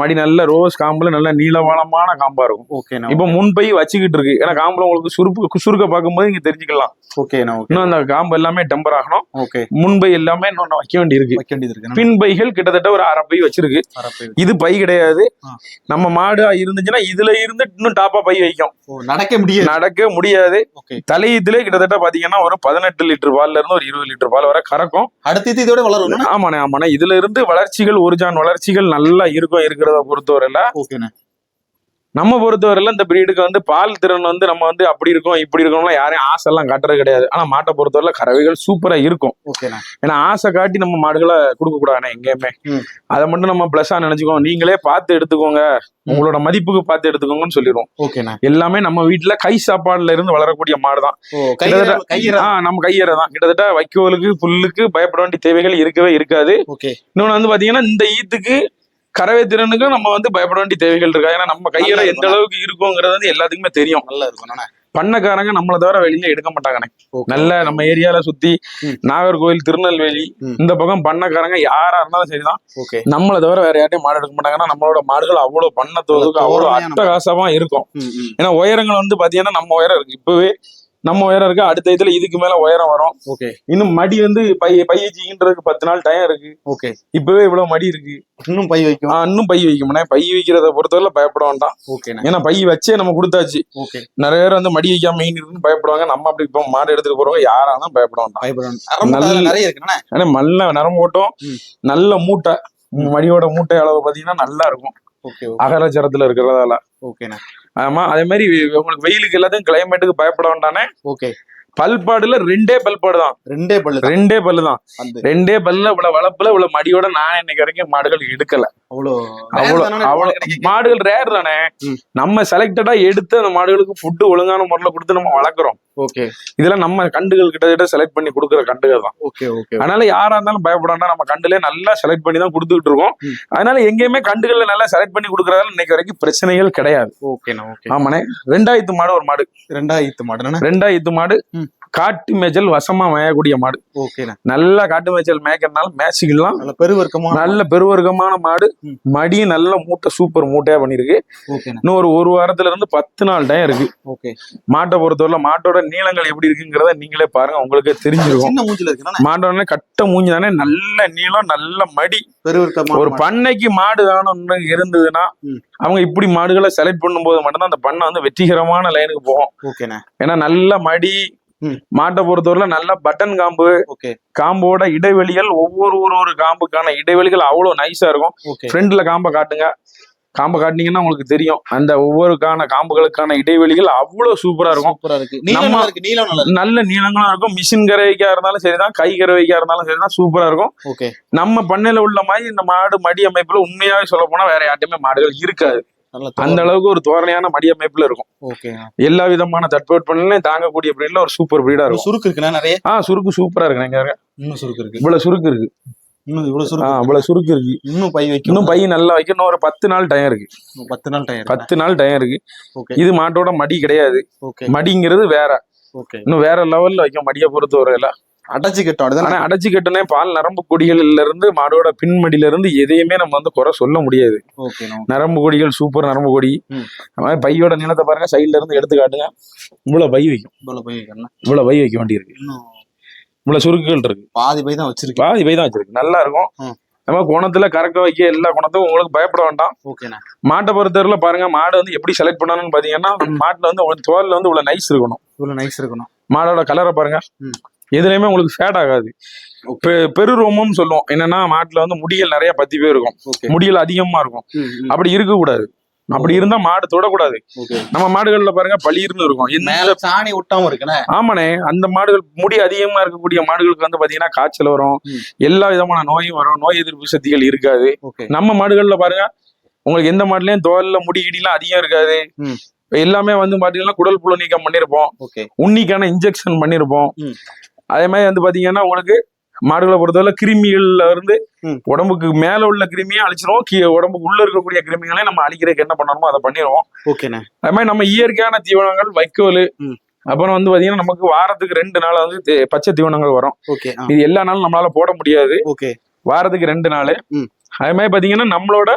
மடி நல்ல ரோஸ் காம்புல நல்ல நீளவாளமான காம்பா இருக்கும். ஓகேண்ணா இப்ப முன்பை வச்சுக்கிட்டு இருக்கு. ஏன்னா காம்புல உங்களுக்கு சுருப்பு சுருக்க பார்க்கும்போது இங்க தெரிஞ்சுக்கலாம். ஓகே. இன்னும் அந்த காம்பு எல்லாமே டெம்பர் ஆகணும். ஓகே. முன்பை எல்லாமே இன்னொன்னு வைக்க வேண்டி இருக்கு வைக்க வேண்டியது இருக்குண்ணா பின் பைகள் கிட்டத்தட்ட ஒரு அரை பை வச்சிருக்கு. இது பை கிடையாது. நம்ம மாடு இருந்துச்சுன்னா இதுல இருந்து இன்னும் டாப்பா பை வைக்கும். நடக்க முடியாது. நடக்க முடியாது. ஓகே. தலையீத்துல கிட்டத்தட்ட பாத்தீங்கன்னா ஒரு பதினெட்டு லிட்டர். பால்ல இருந்து ஒரு இருபது லிட்டர் பால் வரை கறக்கும். அடுத்து இதோட வளரும். ஆமாண்ணே ஆமாண்ணே. இதுல இருந்து வளர்ச்சிகள் ஒரு ஜான் வளர்ச்சிகள் நல்லா இருக்கும் இருக்கிறத பொறுத்தவரையில. ஓகேண்ணா. நம்ம பொறுத்தவரையில இந்த பிரீடுக்கு வந்து பால் திறன் வந்து நம்ம வந்து அப்படி இருக்கோம் இப்படி இருக்கோம்லாம் யாரையும் ஆசை எல்லாம் காட்டுறது கிடையாது. ஆனா மாட்டை பொறுத்தவரையில கறவைகள் சூப்பரா இருக்கும். ஏன்னா ஆசை காட்டி நம்ம மாடுகளை கொடுக்க கூடாதுண்ணே எங்கேயுமே. அதை மட்டும் நம்ம பிளஸ்ஸா நினைச்சுக்கோங்க. நீங்களே பார்த்து எடுத்துக்கோங்க. உங்களோட மதிப்புக்கு பார்த்து எடுத்துக்கோங்கன்னு சொல்லிடுவோம். ஓகேண்ணா எல்லாமே நம்ம வீட்டுல கை சாப்பாடுல இருந்து வளரக்கூடிய மாடு தான் நம்ம கையறை தான் கிட்டத்தட்ட வைக்கோலுக்கு புல்லுக்கு பயப்பட வேண்டிய தேவைகள் இருக்கவே இருக்காது. ஓகே இன்னொன்று வந்து பாத்தீங்கன்னா இந்த ஈத்துக்கு கறவை திறனுக்கும் நம்ம வந்து பயப்பட வேண்டிய தேவைகள் இருக்கா? ஏன்னா நம்ம கையறை நல்லா எந்த அளவுக்கு இருக்குங்கிறது வந்து எல்லாத்துக்குமே தெரியும். நல்லா இருக்கும் பண்ணக்காரங்க நம்மளை தவிர வெளியில எடுக்க மாட்டாங்கண்ணே. நல்ல நம்ம ஏரியால சுத்தி. நாகர்கோவில் திருநெல்வேலி. இந்த பக்கம் பண்ணக்காரங்க யாரா இருந்தாலும் சரிதான். ஓகே. நம்மளை தவிர வேற யார்ட்டையும் மாடு எடுக்க மாட்டாங்கன்னா நம்மளோட மாடுகள் அவ்வளவு பண்ண தோதுக்கு அவ்வளவு அட்டகாசமா இருக்கும். ஏன்னா உயரங்கள் வந்து பாத்தீங்கன்னா நம்ம உயரம் இருக்கு. இப்பவே நம்ம உயரம் இருக்கு அடுத்த இதுல இதுக்கு மேல உயரம் வரும். ஓகே இன்னும் மடி வந்து பை பையச்சின்றதுக்கு பத்து நாள் டைம் இருக்கு. ஓகே இப்பவே இவ்வளவு மடி இருக்கு. இன்னும் பை வைக்கும்? இன்னும் பை வைக்கும்னே பை வைக்கிறத பொறுத்தவரை பயப்பட வேண்டாம். ஓகேண்ணா ஏன்னா பை வச்சே நம்ம கொடுத்தாச்சு. ஓகே நிறைய பேர் வந்து மடி வைக்காம மெயின் இருக்குன்னு பயப்படுவாங்க. நம்ம அப்படி இப்போ மாடு எடுத்துட்டு போறவங்க யாரா இருந்தாலும் பயப்பட வேண்டாம். அதுல நிறைய இருக்குண்ணா ஏன்னா நல்ல நரம்பு ஓட்டம். நல்ல மூட்டை. மடியோட மூட்டை அளவு பாத்தீங்கன்னா நல்லா இருக்கும். ஓகே அகலச்சரத்துல இருக்கிறதால. ஓகேண்ணா ஆமா அதே மாதிரி உங்களுக்கு வெயிலுக்கு எல்லாத்தையும் கிளைமேட்டுக்கு பயப்பட வேண்டானே. ஓகே பல்பாடுல ரெண்டே பல்பாடு தான். ரெண்டே பல்லு. ரெண்டே பல்லு தான். ரெண்டே பல்லுல இவ்வளவு வளப்புல இவ்வளவு மடியோட நான் இன்னைக்கு வரைக்கும் மாடுகள் எடுக்கல. அவ்வளோ அவ்வளவு அவ்வளவு கிடைக்குது. மாடுகள் ரேர் தானே. நம்ம செலக்டடா எடுத்து அந்த மாடுகளுக்கு ஃபுட்டு ஒழுங்கான முறையில கொடுத்து நம்ம வளர்க்குறோம். ஓகே. இதெல்லாம் நம்ம கண்டுகள் கிட்டத்தட்ட செலக்ட் பண்ணி கொடுக்குற கண்டுகள் தான். ஓகே ஓகே அதனால யாரா இருந்தாலும் பயப்பட வேண்டாம் நம்ம கண்டுல நல்லா செலக்ட் பண்ணி தான் கொடுத்துக்கிட்டு இருக்கோம். அதனால எங்கேயுமே கண்டுகள்ல நல்லா செலக்ட் பண்ணி கொடுக்கறதால இன்னைக்கு வரைக்கும் பிரச்சனைகள் கிடையாது. ஓகேண்ணா ஓகே. ஆமாண்ணே. ரெண்டாயிரத்து மாடு ஒரு மாடு. ரெண்டாயிரத்து மாடுண்ணா ரெண்டாயிரத்து மாடு. காட்டு மேய்ச்சல் வசமா மேயக்கூடிய மாடு. நல்லா காட்டு மேய்ச்சல் மேய்க்கிறதுனால மேய்ச்சிக்கலாம். நல்ல பெருவர்க்கமா நல்ல பெருவர்க்கமான மாடு. மடியும் நல்ல மூட்டை சூப்பர் மூட்டையா பண்ணிருக்கு இன்னும் ஒரு ஒரு வாரத்துல இருந்து பத்து நாள் டைம் இருக்கு. ஓகே. மாட்டை பொறுத்தவரை மாட்டோட நீளங்கள் எப்படி இருக்குங்கிறத நீங்களே பாருங்க. உங்களுக்கே தெரிஞ்சிருக்கும். மாட்டோட கட்ட மூஞ்சி தானே? நல்ல நீளம் நல்ல மடி. ஒரு பண்ணைக்கு மாடு வேணும்னு இருந்ததுன்னா. அவங்க இப்படி மாடுகளை செலக்ட் பண்ணும்போது மட்டும்தான் அந்த பண்ணை வந்து வெற்றிகரமான லைனுக்கு போகும். ஏன்னா நல்ல மடி. மாட்டை பொறுத்தவரையில நல்ல பட்டன் காம்பு. காம்போட இடைவெளிகள் ஒவ்வொரு ஒரு ஒரு காம்புக்கான இடைவெளிகள் அவ்வளவு நைஸா இருக்கும். ஃப்ரண்ட்ல காம்பை காட்டுங்க. காம்பை காட்டினீங்கன்னா உங்களுக்கு தெரியும். அந்த ஒவ்வொருக்கான காம்புகளுக்கான இடைவெளிகள் அவ்வளவு சூப்பரா இருக்கும். சூப்பரா இருக்கு. நல்லா நீளங்களும் இருக்கும். மிஷின் கறவைக்கா இருந்தாலும் சரிதான். கை கறவைக்கா இருந்தாலும் சரிதான். சூப்பரா இருக்கும். ஓகே. நம்ம பண்ணையில உள்ள மாதிரி இந்த மாடு மடி அமைப்புல உண்மையாவே சொல்ல போனா வேற யார்ட்டையுமே மாடுகள் இருக்காது. அந்த அளவுக்கு ஒரு தோரணையான மடி அமைப்புல இருக்கும். ஓகே. எல்லா விதமான தட்பவெட்பநிலையும் தாங்கக்கூடிய பிரீட்ல ஒரு சூப்பர் பிரீடா இருக்கும். சுருக்கு இருக்குண்ணா நிறைய? ஆ சுருக்கு சூப்பரா இருக்கு பாருங்க. இன்னும் சுருக்கு இருக்கு. இவ்வளவு சுருக்கு இருக்கு. இன்னும் இவ்வளவு ஆ சுருக்கு இவ்வளவு சுருக்கு இருக்கு. இன்னும் பை வைக்கும் இன்னும் பை நல்லா வைக்க இன்னும் ஒரு பத்து நாள் டைம் இருக்கு. பத்து நாள் டயர் பத்து நாள் டைம் இருக்கு. இது மாட்டோட மடி கிடையாது. மடிங்கிறது வேற. ஓகே. இன்னும் வேற லெவல்ல வைக்கும் மடியை பொறுத்த வரையில அடைச்சு கட்டும். ஆனா அடைச்சு கட்டுனே பால் நரம்பு கொடிகள்ல இருந்து மாடோட பின்மடியில இருந்து எதையுமே நம்ம வந்து குறை சொல்ல முடியாது. நரம்பு கொடிகள் சூப்பர் நரம்பு கொடி. பையோட நீளத்தை பாருங்க சைடுல இருந்து எடுத்து காட்டுங்க. இவ்வளவு பை வைக்கும். இவ்வளவு பை வைக்கணும் இவ்வளவு பை வைக்க வேண்டியிருக்கு இவ்வளவு சுருக்குகள் இருக்கு. பாதி பை தான் வச்சிருக்கு. பாதி பை தான் வச்சிருக்கு. நல்லா இருக்கும். நம்ம குணத்துல கறக்க வைக்க எல்லா குணத்துக்கும் உங்களுக்கு பயப்பட வேண்டாம். மாட்டை பொறுத்தவரையில பாருங்க மாடு வந்து எப்படி செலக்ட் பண்ணணும்னு பாத்தீங்கன்னா மாட்டுல வந்து தோல்ல வந்து இவ்வளவு நைஸ் இருக்கணும். இவ்வளவு நைஸ் இருக்கணும். மாடோட கலரை பாருங்க. எதுலயுமே உங்களுக்கு ஃபேட் ஆகாது. பெரு ரோமம்னு சொல்லுவோம். என்னன்னா மாட்டுல வந்து முடிகள் நிறைய பத்தி பேர் இருக்கும். முடிகள் அதிகமா இருக்கும். அப்படி இருக்க கூடாது அப்படி இருந்தா மாடு தொடக்கூடாது. நம்ம மாடுகள்ல பாருங்க பளிர்னு இருக்கும். எந்த சாணி ஒட்டாம இருக்குண்ணே. ஆமாண்ணே அந்த மாடுகள் முடி அதிகமா இருக்கக்கூடிய மாடுகளுக்கு வந்து பாத்தீங்கன்னா காய்ச்சல் வரும். எல்லா விதமான நோயும் வரும். நோய் எதிர்ப்பு சக்திகள் இருக்காது. நம்ம மாடுகள்ல பாருங்க உங்களுக்கு எந்த மாடுலயும் தோல்ல முடி கிடிலாம் அதிகம் இருக்காது. எல்லாமே வந்து பாத்தீங்கன்னா குடல் புழு நீக்கம் பண்ணிருப்போம் உன்னிக்கான இன்ஜெக்ஷன் பண்ணிருப்போம். அதே மாதிரி வந்து பாத்தீங்கன்னா உங்களுக்கு மாடுகளை பொறுத்தவரை கிருமிகள்ல இருந்து. உடம்புக்கு மேல உள்ள கிருமியை அழிச்சிரும். கீ- உடம்புக்கு உள்ள இருக்கக்கூடிய கிருமிகளை நம்ம அழிக்கிறதுக்கு என்ன பண்ணணுமோ அதை பண்ணிடுவோம். ஓகேண்ணே. அதே மாதிரி நம்ம இயற்கையான தீவனங்கள் வைக்கோல். அப்புறம் வந்து பாத்தீங்கன்னா நமக்கு வாரத்துக்கு ரெண்டு நாள் வந்து பச்சை தீவனங்கள் வரும். ஓகே இது எல்லா நாளும் நம்மளால போட முடியாது. ஓகே. வாரத்துக்கு ரெண்டு நாள். அதே மாதிரி பாத்தீங்கன்னா நம்மளோட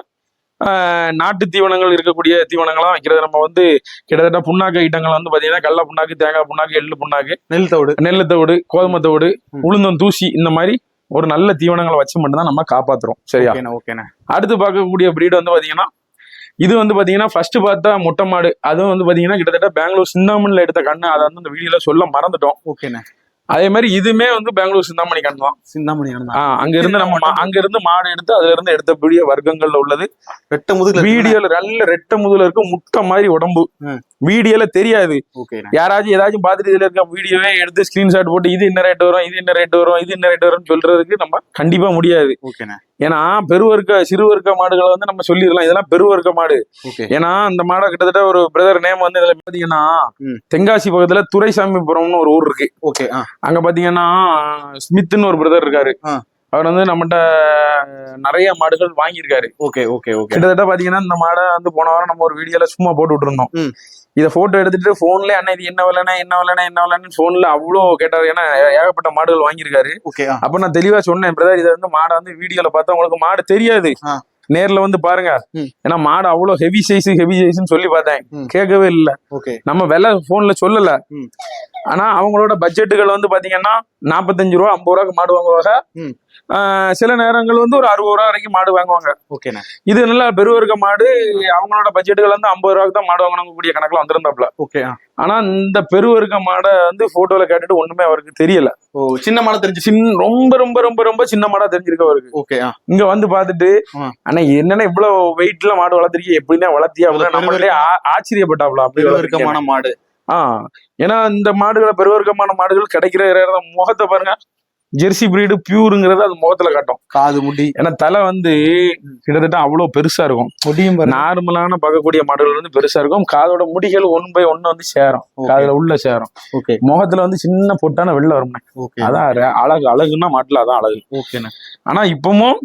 நாட்டு தீவனங்கள் இருக்கக்கூடிய தீவனங்களாம் வைக்கிறது. நம்ம வந்து கிட்டத்தட்ட புண்ணாக்கு ஐட்டங்கள் வந்து பாத்தீங்கன்னா கடல புண்ணாக்கு தேங்காய் புண்ணாக்கு எள்ளு புண்ணாக்கு நெல் தவிடு. நெல்லு தவிடு கோதுமை தவிடு. உளுந்தம் தூசி இந்த மாதிரி ஒரு நல்ல தீவனங்களை வச்சு மட்டும்தான் நம்ம காப்பாத்துறோம். சரியா? ஓகேண்ணே அடுத்து பார்க்கக்கூடிய breed வந்து பாத்தீங்கன்னா இது வந்து பாத்தீங்கன்னா ஃபர்ஸ்ட் பார்த்தா முட்டை மாடு. அதுவும் வந்து பாத்தீங்கன்னா கிட்டத்தட்ட பெங்களூர் சிந்தாமணில எடுத்த கண்ணு. அதை வந்து இந்த வீடியோல சொல்ல மறந்துட்டோம். ஓகேண்ணே. அதே மாதிரி இதுமே வந்து பெங்களூர் சிந்தாமணி கண்டு தான். சிந்தாமணி அங்க இருந்து நம்ம அங்க இருந்து மாடு எடுத்து அதுல இருந்து எடுத்தபடிய வர்க்கங்கள்ல உள்ளது. வெட்ட முதுகுல வீடியோல நல்ல ரெட்ட முதல்ல இருக்கு முட்டை மாதிரி உடம்பு. வீடியோல தெரியாது. யாராச்சும் ஏதாச்சும் பார்த்துட்டு இதுல இருக்க வீடியோவே எடுத்து ஸ்கிரீன்ஷாட் போட்டு இது என்ன ரேட் வரும் இது என்ன ரேட் வரும் இது என்ன ரேட் வரும்னு சொல்றதுக்கு நம்ம கண்டிப்பா முடியாது. ஓகேண்ணே ஏன்னா பெருவர்க்க சிறுவர்க்க மாடுகளை வந்து நம்ம சொல்லிடலாம். இதெல்லாம் பெருவர்க்க மாடு. ஏன்னா அந்த மாடை கிட்டத்தட்ட ஒரு பிரதர் நேம் வந்து இதுல பாத்தீங்கன்னா. தென்காசி பக்கத்துல துரைசாமிபுரம்னு ஒரு ஊர் இருக்கு. ஓகே அங்க பாத்தீங்கன்னா ஸ்மித்னு ஒரு பிரதர் இருக்காரு. அவர் வந்து நம்மகிட்ட நிறைய மாடுகள் வாங்கியிருக்காரு. Okay okay okay. கிட்டத்தட்ட பாத்தீங்கன்னா இந்த மாடை வந்து போன வாரம் நம்ம ஒரு வீடியோல சும்மா போட்டு விட்டுருந்தோம். இதை போட்டோ எடுத்துட்டு போன்ல அண்ணா இது என்ன விலைனா என்ன விலைனா என்ன விலைன்னு போன்ல அவ்வளோ கேட்டாரு. ஏன்னா ஏகப்பட்ட மாடுகள் வாங்கியிருக்காரு. அப்ப நான் தெளிவா சொன்னேன் பிரதர் இதை வந்து மாடை வந்து வீடியோல பார்த்தா உங்களுக்கு மாடு தெரியாது. நேர்ல வந்து பாருங்க. ஏன்னா மாடு அவ்வளவு ஹெவி சைஸ் ஹெவி சைஸ்னு சொல்லி பார்த்தேன். கேட்கவே இல்லை. ஓகே. நம்ம விலை போன்ல சொல்லல. ஆனா அவங்களோட பட்ஜெட்டுகள் வந்து பாத்தீங்கன்னா நாற்பத்தஞ்சு ரூபா ஐம்பது ரூபாய்க்கு மாடு வாங்குவாங்க. சில நேரங்கள் வந்து ஒரு அறுபது ரூபா வரைக்கும் மாடு வாங்குவாங்க. ஓகேண்ணே. இது நல்லா பெருவர்க்க மாடு அவங்களோட பட்ஜெட்டுகள் வந்து ஐம்பது ரூபாய்க்கு தான் மாடு வாங்கணும் கூடிய கணக்குல வந்திருந்தாப்ல ஓகே ஆனா இந்த பெருவர்க்க மாடை வந்து போட்டோல கேட்டுட்டு ஒண்ணுமே அவருக்கு தெரியல. ஓ சின்ன மாடை தெரிஞ்சு சின்ன ரொம்ப ரொம்ப ரொம்ப ரொம்ப சின்ன மாடா தெரிஞ்சிருக்கு அவருக்கு. ஓகே இங்க வந்து பாத்துட்டு ஆ. அண்ணா என்னன்னா இவ்வளவு வெயிட்ல மாடு வளர்த்திருக்கீங்க? எப்படிதான் வளர்த்தியா? அப்படின்னு நம்மளே ஆச்சரியப்பட்டாப்ல அப்படி. பெருவருக்கமான மாடு. ஆ ஏன்னா இந்த மாடுகளை பெருவர்க்கமான மாடுகள் கிடைக்கிற முகத்தை பாருங்க. ஜெர்சி பிரீடு பியூருங்கிறது அது முகத்துல காட்டும். காது முடி. ஏன்னா தலை வந்து கிட்டத்தட்ட அவ்வளவு பெருசா இருக்கும். முடியும் நார்மலான பார்க்கக்கூடிய மாடுகள் வந்து பெருசா இருக்கும். காதோட முடிகள் ஒன் பை ஒன்னு வந்து சேரும். காதுல உள்ள சேரும். ஓகே. முகத்துல வந்து சின்ன பொட்டான வெளில வரும் அதான் அழகு அழகுன்னா மாட்டுல அதான் அழகு. ஓகேண்ணே. ஆனா இப்பவும்.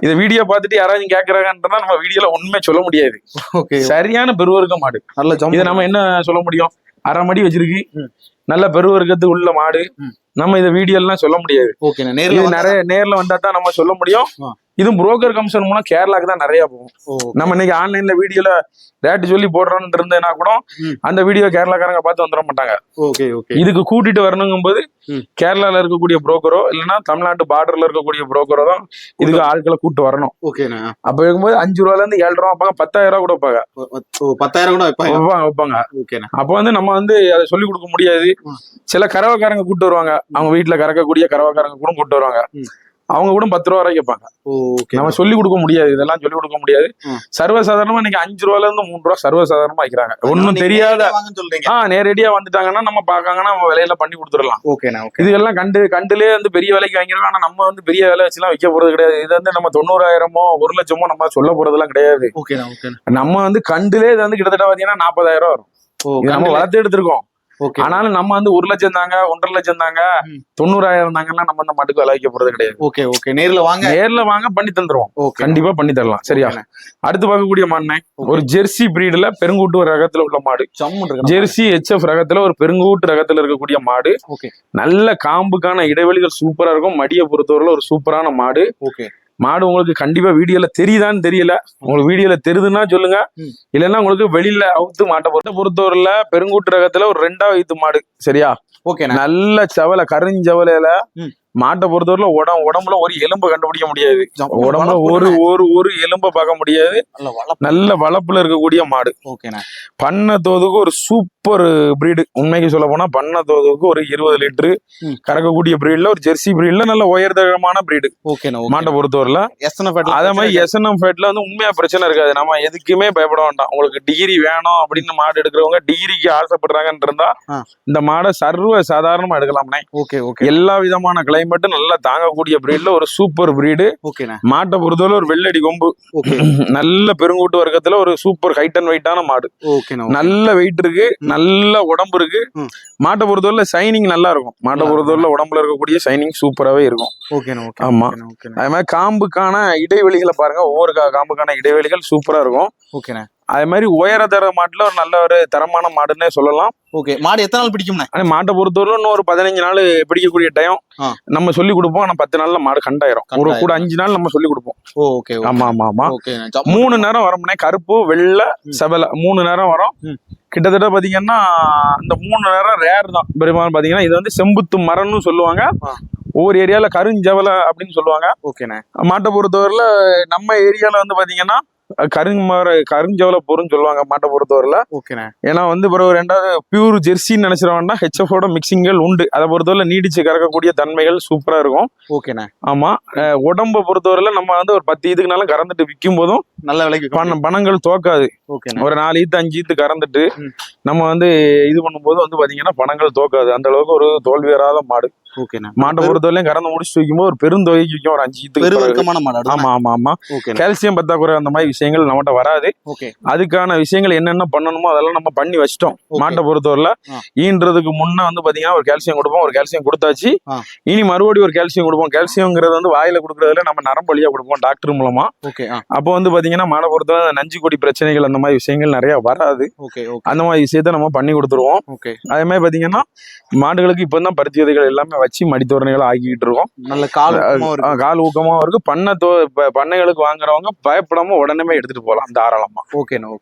இந்த வீடியோ பார்த்துட்டு யாராச்சும் கேக்குறாங்கன்றதா நம்ம வீடியோல ஒண்ணுமே சொல்ல முடியாது. ஓகே. சரியான பெருவர்க்க மாடு. நல்ல இதை நம்ம என்ன சொல்ல முடியும்? அரை மடி வச்சிருக்கு. நல்ல பெருவர்க்கத்துக்கு உள்ள மாடு. நம்ம இதை வீடியோ எல்லாம் சொல்ல முடியாது. இது நேர்ல நிறைய நேர்ல வந்தா தான் நம்ம சொல்ல முடியும். ஆ. இது புரோக்கர் கமிஷன் மூலம் கேரளாக்கு தான் நிறைய போகும். நம்ம இன்னைக்கு ஆன்லைன்ல வீடியோல ரேட் சொல்லி போடுறோம்னு இருந்தேன்னா கூட. அந்த வீடியோ கேரளாக்காரங்க பார்த்து வந்துட மாட்டாங்க. ஓகே ஓகே இதுக்கு கூட்டிட்டு வரணுங்கும் போது. கேரளால இருக்கக்கூடிய புரோக்கரோ இல்லைன்னா தமிழ்நாட்டு பார்டர்ல இருக்கக்கூடிய புரோக்கரோ தான் இதுக்கு ஆட்களை கூட்டு வரணும். ஓகேண்ணே அப்ப இருக்கும்போது அஞ்சு ரூபால இருந்து ஏழு ரூபா வைப்பாங்க பத்தாயிரம் ரூபா கூட வைப்பாங்க. பத்தாயிரம் கூட வைப்பாங்க? வைப்பாங்க வைப்பாங்க. ஓகேண்ணே அப்ப வந்து நம்ம வந்து அதை சொல்லி கொடுக்க முடியாது. சில கறவைக்காரங்க கூட்டு வருவாங்க. அவங்க வீட்டுல கறக்கக்கூடிய கறவைக்காரங்க கூட கூட்டு வருவாங்க. அவங்க கூட பத்து ரூபா வரைக்கும் வைப்பாங்க ஓகே. நம்ம சொல்லி கொடுக்க முடியாது இதெல்லாம் சொல்லி கொடுக்க முடியாது. சர்வசாதாரணமா இன்னைக்கு அஞ்சு ரூபால இருந்து மூணு ரூபா சர்வசாதாரணமா வைக்கிறாங்க. ஒண்ணும் தெரியாத வாங்கன்னு சொல்றீங்க. ஆ நேரடியா வந்துட்டாங்கன்னா நம்ம பாக்காங்கன்னா நம்ம விலையில பண்ணி கொடுத்துடலாம். ஓகே இதுகெல்லாம் கண்டு கண்டுலே வந்து பெரிய விலைக்கு வாங்கிருக்கோம் ஆனா நம்ம வந்து பெரிய விலை வச்சுலாம் விற்க போறது கிடையாது. இது வந்து நம்ம தொண்ணூறாயிரமோ ஒரு லட்சமோ நம்ம சொல்ல போறதெல்லாம் கிடையாது. நம்ம வந்து கண்டுலே இது வந்து கிட்டத்தட்ட பாத்தீங்கன்னா நாற்பதாயிரம் வரும். இது நம்ம வளர்த்து எடுத்திருக்கோம். ஆனாலும் நம்ம வந்து ஒரு லட்சம் தாங்க ஒன்றரை லட்சம் தாங்க. தொண்ணூறாயிரம் தாங்கன்னா நம்ம அந்த மாட்டுக்கு விலை வைக்க போறது கிடையாது. Okay okay. நேர்ல வாங்க. நேர்ல வாங்க பண்ணி தந்துருவோம். கண்டிப்பா பண்ணி தரலாம். சரியா. அடுத்து பார்க்கக்கூடிய மாடுனே ஒரு ஜெர்சி பிரீடுல பெருங்கூட்டு ரகத்துல உள்ள மாடு. ஜெர்சி ஹெச்எஃப் ரகத்துல ஒரு பெருங்கூட்டு ரகத்துல இருக்கக்கூடிய மாடு. ஓகே. நல்ல காம்புக்கான இடைவெளிகள் சூப்பரா இருக்கும். மடியை பொறுத்தவரையில ஒரு சூப்பரான மாடு. ஓகே. மாடு உங்களுக்கு கண்டிப்பா வீடியோல தெரியுதான்னு தெரியல உங்களுக்கு வீடியோல தெரியுதுன்னா சொல்லுங்க. இல்லைன்னா உங்களுக்கு வெளியில அவுத்து மாட்டை பொறுத்த பொறுத்தவரையில பெருங்கூட்டு ரகத்துல ஒரு ரெண்டாவது மாடு சரியா ஓகேண்ணே நல்ல செவலை கருஞ்சவலையில. மாட்டை பொறுத்தவரையில உடம் உடம்புல ஒரு எலும்பை கண்டுபிடிக்க முடியாது. உடம்புல ஒரு ஒரு ஒரு எலும்பை பார்க்க முடியாது. நல்ல வளப்புல இருக்கக்கூடிய மாடு. பண்ண தோதுக்கு ஒரு சூப்பர் பிரீடு உண்மைக்கு சொல்ல போனா பண்ண தோதுக்கு ஒரு இருபது லிட்டரு. கறக்கக்கூடிய பிரீட்ல ஒரு ஜெர்சி பிரீட்ல நல்ல உயர்தரமான பிரீடு மாட்டை எஸ்என்எஃப் அதே மாதிரி எஸ்என்எம் ஃபேட்ல வந்து உண்மையா பிரச்சனை இருக்காது. நம்ம எதுக்குமே பயப்பட வேண்டாம். உங்களுக்கு டிகிரி வேணும் அப்படின்னு மாடு எடுக்கிறவங்க டிகிரிக்கு ஆசைப்படுறாங்கன்னு இருந்தா. இந்த மாடை சர்வ சாதாரணமா எடுக்கலாம்னே ஓகே ஓகே. எல்லா விதமான கிளைமேட்டும் நல்லா தாங்கக்கூடிய பிரீட்ல ஒரு சூப்பர் பிரீடு மாட்டை பொறுத்தவரை ஒரு வெள்ளடி கொம்பு. <laughs> நல்ல பெருங்கூட்டு வர்க்கத்துல ஒரு சூப்பர் ஹைட் அண்ட் வெயிட்டான மாடு. நல்ல வெயிட் இருக்கு நல்ல உடம்பு இருக்கு. மாட்டை பொறுத்தவரையில சைனிங் நல்லா இருக்கும். மாட்டை நல்லா பொறுத்தவரையில உடம்புல இருக்கக்கூடிய சைனிங் சூப்பராகவே இருக்கும். ஆமா. அதே மாதிரி காம்புக்கான இடைவெளிகளை பாருங்க. ஒவ்வொரு காம்புக்கான இடைவெளிகள் சூப்பரா இருக்கும். ஓகேண்ணே. அதே மாதிரி உயரதர மாட்டுல ஒரு நல்ல ஒரு தரமான மாடுன்னே சொல்லலாம். ஓகே மாடு எத்தனை நாள் பிடிக்கும்ண்ணே? ஆனா மாட்டை பொறுத்தவரை இன்னும் ஒரு பதினஞ்சு நாள் பிடிக்கக்கூடிய டைம். நம்ம சொல்லி கொடுப்போம் ஆனா பத்து நாள்ல மாடு கண்டாயிரும். ஒரு. கூட அஞ்சு நாள் நம்ம சொல்லி கொடுப்போம். ஓகே ஆமா ஆமா ஆமா. மூணு நேரம் வரோம்னே கருப்பு வெள்ளை. செவலை. மூணு நேரம் வரும். கிட்டத்தட்ட பாத்தீங்கன்னா இந்த மூணு நேரம் ரேர் தான். பெரும்பாலும் பாத்தீங்கன்னா இது வந்து செம்புத்து மரம்னு சொல்லுவாங்க. ஒவ்வொரு ஏரியால கருஞ்சவலை அப்படின்னு சொல்லுவாங்க. ஓகேண்ணே. மாட்டை பொறுத்தவரையில நம்ம ஏரியால வந்து பாத்தீங்கன்னா கருமர கருஞ்சோல பொருன்னு சொல்லுவாங்க மாட்டை பொறுத்தவரையில. ஓகேண்ணே. ஏன்னா வந்து பிறகு ரெண்டாவது பியூர் ஜெர்சின்னு நினைச்சிட வேண்டாம் ஹெச்எஃபோட மிக்சிங்கள் உண்டு. அதை பொறுத்தவரை நீடிச்சு கறக்கக்கூடிய தன்மைகள் சூப்பரா இருக்கும். ஓகேண்ணே. ஆமா உடம்ப பொறுத்தவரையில நம்ம வந்து ஒரு பத்து இதுக்குனாலும் கறந்துட்டு விற்கும் போதும் நல்ல விலைக்கு பணம் பணங்கள் தோக்காது. ஒரு நாலு ஈத்து அஞ்சு ஈத்து கறந்துட்டு. நம்ம வந்து இது பண்ணும்போது வந்து பாத்தீங்கன்னா பணங்கள் தோக்காது. அந்த அளவுக்கு ஒரு தோல்வி வராத மாடு. மாட்டை பொறுத்தவரையிலும் கறந்து முடிச்சுட்டு வைக்கும்போது ஒரு பெருந்தொகைக்கு விற்கும் ஒரு அஞ்சு. பெருவர்க்கமான மாடு அடுத்து. ஆமா ஆமா ஆமா. கால்சியம் பத்தாக்குறை அந்த மாதிரி விஷயங்கள் நம்மகிட்ட வராது. அதுக்கான விஷயங்கள் என்னென்ன பண்ணணுமோ அதெல்லாம் நம்ம பண்ணி வச்சிட்டோம். மாட்டை பொறுத்தவரையில. ஈன்றதுக்கு முன்ன வந்து பாத்தீங்கன்னா ஒரு கால்சியம் கொடுப்போம். ஒரு கால்சியம் கொடுத்தாச்சு. இனி மறுபடியும் ஒரு கால்சியம் கொடுப்போம். கால்சியம்ங்கிறது வந்து வாயில கொடுக்கறதுல நம்ம நரம்பு வழியா கொடுப்போம் டாக்டர் மூலமா. அப்போ வந்து பாத்தீங்கன்னா மாடை பொறுத்தவரை நஞ்சு கொடி பிரச்சனைகள் அந்த மாதிரி விஷயங்கள் நிறைய வராது. ஓகே அந்த மாதிரி விஷயத்த நம்ம பண்ணி கொடுத்துருவோம். ஓகே அதே மாதிரி பாத்தீங்கன்னா மாடுகளுக்கு இப்போ தான் பருத்தி விதைகள் எல்லாமே வச்சு மடித்தோரணைகள் ஆக்கிட்டு இருக்கோம். நல்ல கால் கால் ஊக்கமாவும் இருக்கு. பண்ணை தோ பண்ணைகளுக்கு வாங்குறவங்க பயப்படாம உடனே எடுத்துட்டு போகலாம் தாராளமா. ஓகேண்ணே ஓகே